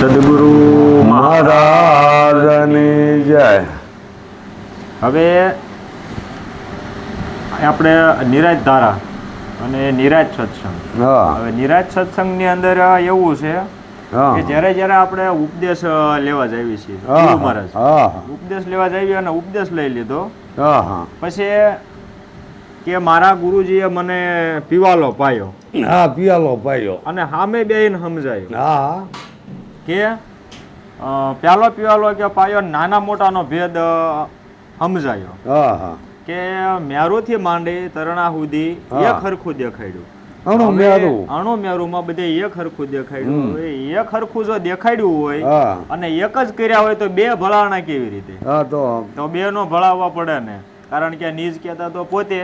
સદગુરુ મહારાજની જય. હવે આપણે નિરાજ ધારા અને નિરાજ સત્સંગ. હવે નિરાજ સત્સંગની અંદર એવું છે કે જ્યારે જ્યારે આપણે ઉપદેશ લેવા જઈએ છીએ મહારાજ. ઉપદેશ લેવા જઈએ અને ઉપદેશ લઈ લીધો. હા હા. પછી કે મારા ગુરુજીએ મને પીવાલો પાયો. હા પીવાલો પાયો. અને સામે બેહીને સમજાયો. હા. કે પ્યાલો પીવાલો કે પાયો નાના મોટાનો ભેદ સમજાયો. કે મેરુથી માંડી તરણા સુધી એક હરખું દેખાડ્યું. અણુ મેરુ. અણુ મેરુમાં બધે એક હરખું દેખાડ્યું. એક હરખું જો દેખાડ્યું હોય અને એક જ કર્યા હોય તો બે ભલાણા કેવી રીતે? તો. તો બે નો ભળાવવા પડે ને. કારણ કે નીજ કહેતા તો પોતે.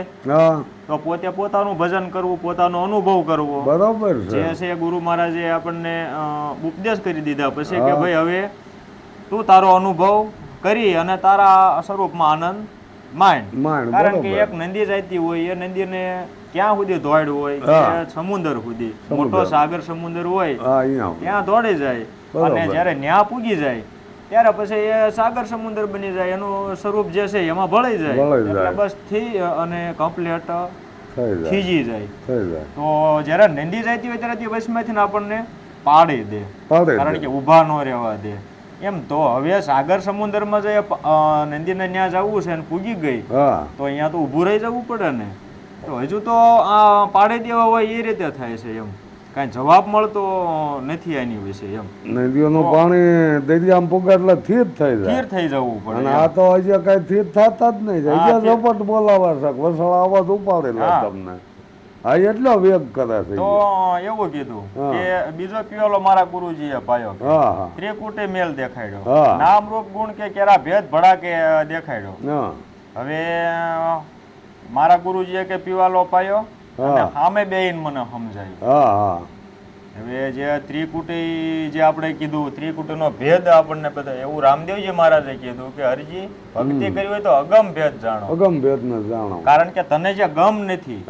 તો પોતે પોતાનું ભજન કરવું પોતાનો અનુભવ કરવો. બરોબર જે છે ગુરુ મહારાજે આપણને ઉપદેશ કરી દીધા પછી કે ભાઈ હવે તું તારો અનુભવ કરી અને તારા સ્વરૂપમાં આનંદ માંડ કારણ કે એક નંદી જાતી હોય એ નંદીને ક્યાં સુધી દોડ હોય? સમુદર સુધી. મોટો સાગર સમુદર હોય. ત્યાં દોડી જાય. અને જ્યારે ન્યા પૂગી જાય ત્યારે પછી એ સાગર સમુદ્ર બની જાય એનું સ્વરૂપ જે છે એમાં ભળી જાય. એટલે બસથી અને કમ્પ્લીટ થઈ જાય. તો જ્યારે નંદી જતી હોય ત્યારે તે વચમાંથી આપણને પાડી દે. કારણ કે ઊભા ન રહેવા દે. એમ તો હવે સાગર સમુદ્રમાં જે નંદીને ત્યાં જવું છે ને પૂગી ગઈ તો અહીંયા તો ઊભું રહી જવું પડે ને. તો હજુ તો આ પાડી દેવા હોય એ રીતે થાય છે એમ. કાંઈ જવાબ મળતો નથી આની વિશે એમ. નદીઓનું પાણી દરિયામાં પુગે એટલે થી જ થઈ જાય. થઈ જવું પડે અને આ તો હજી કઈ થી થતા જ નહીં. હજી ઝપટ બોલાવા છે. વસળ અવાજ ઉપાડેલા તમને. હા એટલો વેગ કરે છે તો એવું કીધું કે બીજો પીવાલો મારા ગુરુજીએ પાયો હા હા. ત્રિકુટે મેલ દેખાડ્યો. નામ રૂપ ગુણ કે કેરા ભેદ ભડાકે દેખાડ્યો. હા. હવે મારા ગુરુજીએ કે પીવાલો પાયો. સામે બેન મને સમજાયું. હા હા. હવે જે ત્રિકુટી જે આપણે કીધું ત્રિકુટીનો ભેદ આપણને બધા એવું રામદેવજી મહારાજે કીધું કે હરજી ભક્તિ કરવી હોય તો અગમ ભેદ જાણો. અગમ ભેદ ને જાણો. કારણ કે તને જે ગમ નથી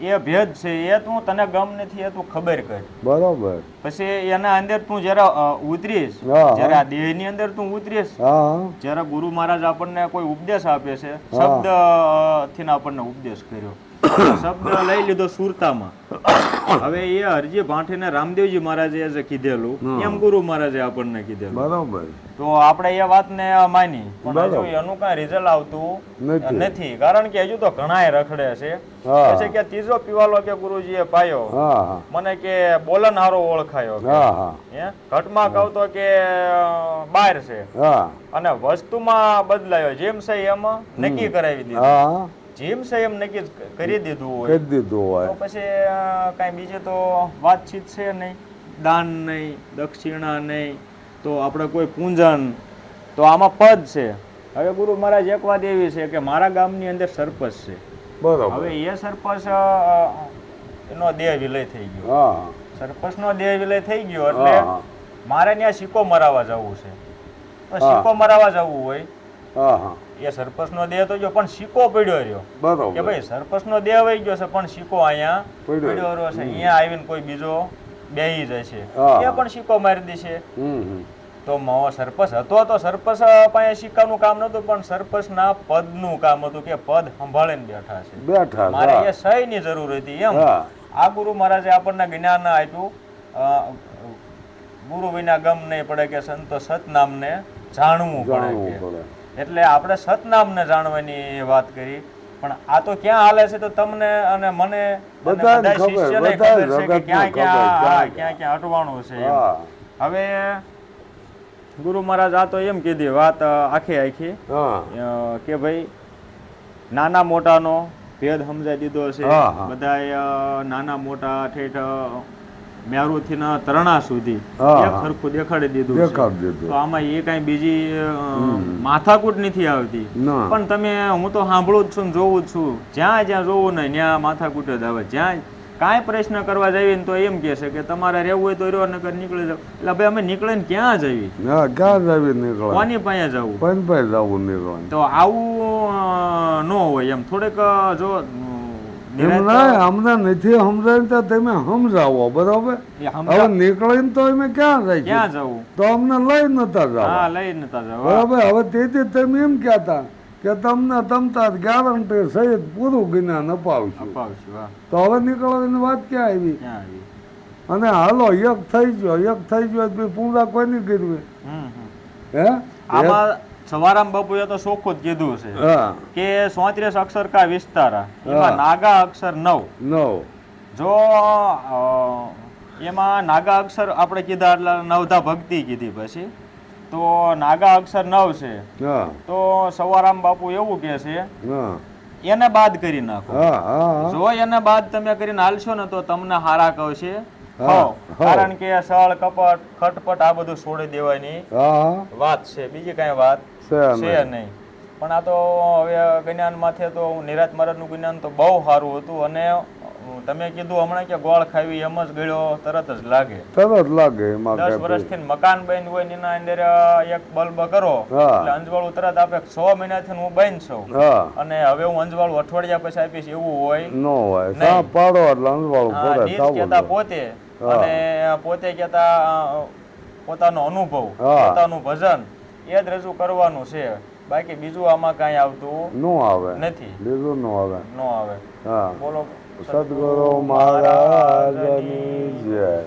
એ ભેદ છે એ તું તને ગમ નથી એ તું ખબર કર. બરોબર. પછી એના અંદર તું જરા ઉતરીશ. જયારે આ દેહ દેહની અંદર તું ઉતરીશ. જ્યારે ગુરુ મહારાજ આપણને કોઈ ઉપદેશ આપે છે શબ્દથી આપણને ઉપદેશ કર્યો. શબ્દ લઈ લીધો સુરતામાં. હવે એ હરજી ભાંઠીને રામદેવજી મહારાજે જે કીધેલું. એમ ગુરુ મહારાજે આપણને કીધેલું. બરોબર. તો આપણે એ વાતને માની. પણ હજુ એનું કાંઈ રિઝલ્ટ આવતું નથી. કારણ કે હજુ તો ઘણાય રખડે છે. પછી કે ત્રીજો પીવાલો કે ગુરુજીએ પાયો. હા હા. મને કે બોલન હારો ઓળખાયો. હા ઘટમાં કહું તો કે બાર છે. અને વસ્તુમાં બદલાયો. જેમ છે એમ નક્કી કરાવી દીધું. જેમ છે એમ નક્કી કરી દીધું હોય. કરી દીધું હોય. પછી કાઈ બીજે તો વાતચીત છે નહીં. દાન નહીં દક્ષિણા નહીં તો આપણે કોઈ પૂંજન તો આમાં પદ છે. હવે ગુરુ મહારાજ એક વાત એવી છે કે મારા ગામની અંદર સરપંચ છે. બરોબર. હવે એ સરપંચ એનો દેહ વિલય થઈ ગયો. સરપંચ સરપંચનો દેહ વિલય થઈ ગયો એટલે મારે ત્યાં સિક્કો મરાવવા જવું છે. તો. સિક્કો મરાવા જવું હોય એ સરપંચનો દેહ તો જો પણ સિક્કો પડ્યો રહ્યો. કે ભાઈ સરપંચનો દેહ વહી ગયો છે પણ સિક્કો અહીંયા પડ્યો. રહ્યો છે. અહીંયા આવીને કોઈ બીજો બેહી છે. એ પણ સિક્કો મારી દેશે તો મો સરપંચ હતો તો સરપંચ પાસે સિક્કાનું કામ નતું પણ સરપંચના પદનું કામ હતું કે પદ સંભાળીને બેઠા છે. બેઠા મારે એ સહીની જરૂર હતી એમ. આ ગુરુ મહારાજે આપણને જ્ઞાન આપ્યું. ગુરુ વિના ગમ નહીં પડે કે સંતો સતનામને જાણવું પડે. એટલે આપણે સતનામને જાણવાની વાત કરી. પણ આ તો ક્યાં હાલે છે તો તમને અને મને બધા શિષ્યને ખબર છે કે ક્યાં ક્યાં ક્યાં ક્યાં અટવાણું છે હવે ગુરુ મહારાજ આ તો એમ કીધી વાત આખી આખી કે ભાઈ નાના મોટાનો ભેદ સમજાઈ દીધો છે. હા. નાના મોટા ઠેઠ મેરુથી ના તરણા સુધી એક સરખું દેખાડી દીધું દેખાડી દીધું. તો આમાં એ કાંઈ બીજી માથાકૂટ નથી આવતી. પણ તમે હું તો સાંભળું જ છું ને જોઉં જ છું. જ્યાં જ્યાં જોવું ને ત્યાં માથાકૂટ જ આવે. જ્યાં કાંઈ પ્રશ્ન કરવા જઈએ ને તો એમ કે છે કે તમારે રહેવું હોય તો રહ્યો નકર નીકળી જાવ. એટલે ભાઈ અમે નીકળીને ક્યાં જવી? ક્યાં જાવી નીકળે? કોની પાસે જવું? કોની પાસે જવું નીકળે? તો આવું ન હોય એમ. થોડેક જો એમ ના અમને નથી સમજાય તમે સમજાવો બરોબર? હવે નીકળીને તો અમે ક્યાં જાય ક્યાં જવું? તો અમને લઈ નતા હા લઈ નતા જવા. બરાબર? હવે તેથી તમે એમ કહેતા કે તમને તમતા ગેરંટી સહિત પૂરું જ્ઞાન અપાવશું. તો હવે નીકળવાની વાત ક્યાં આવી? અને હાલો એક થઈ ગયો એક થઈ ગયો પૂરા કોઈની કરવી હમ હમ. હે? આમાં સવારામ બાપુએ તો ચોખ્ખું જ કીધું છે કે સોત્રીસ અક્ષર કા વિસ્તાર એમાં નાગા અક્ષર નવ. નવ. જો એમાં નાગા અક્ષર આપણે કીધા એટલે નવધા ભક્તિ કીધી પછી. તો નાગા અક્ષર નવ છે. તો સવારામ બાપુ એવું કે છે એને બાદ કરી નાખો. જો એને બાદ તમે કરીને હાલશો ને તો તમને હારા કહશે. કારણ કે સળ કપટ ખટપટ આ બધું છોડી દેવાની વાત છે. બીજી કઈ વાત છે નહીં. પણ આ તો હવે જ્ઞાન માથે તો નિરાત મહારાજનું જ્ઞાન તો બહુ સારું હતું અને તમે કીધું હમણાં કે ગોળ ખાવી એમ જ ગળ્યો તરત જ લાગે. તરત લાગે દસ વર્ષથી મકાન બંધ હોય ને એના અંદર એક બલ્બ કરો એટલે અંજવાળું તરત આપે છ મહિનાથી હું બંધ છું. અને હવે હું અંજવાળું અઠવાડિયા પછી આપીશ એવું હોય. નો હોય. પાડો એટલે અંજવાળું હા, જોઈએ. પોતે. અને પોતે કેતા પોતાનો અનુભવ પોતાનું ભજન. એ જ રજૂ કરવાનું છે. બાકી બીજું આમાં કાંઈ આવતું નો આવે. નથી. બીજું નો આવે. નો આવે. હા. બોલો. સદગુરુ મહારાજની જય.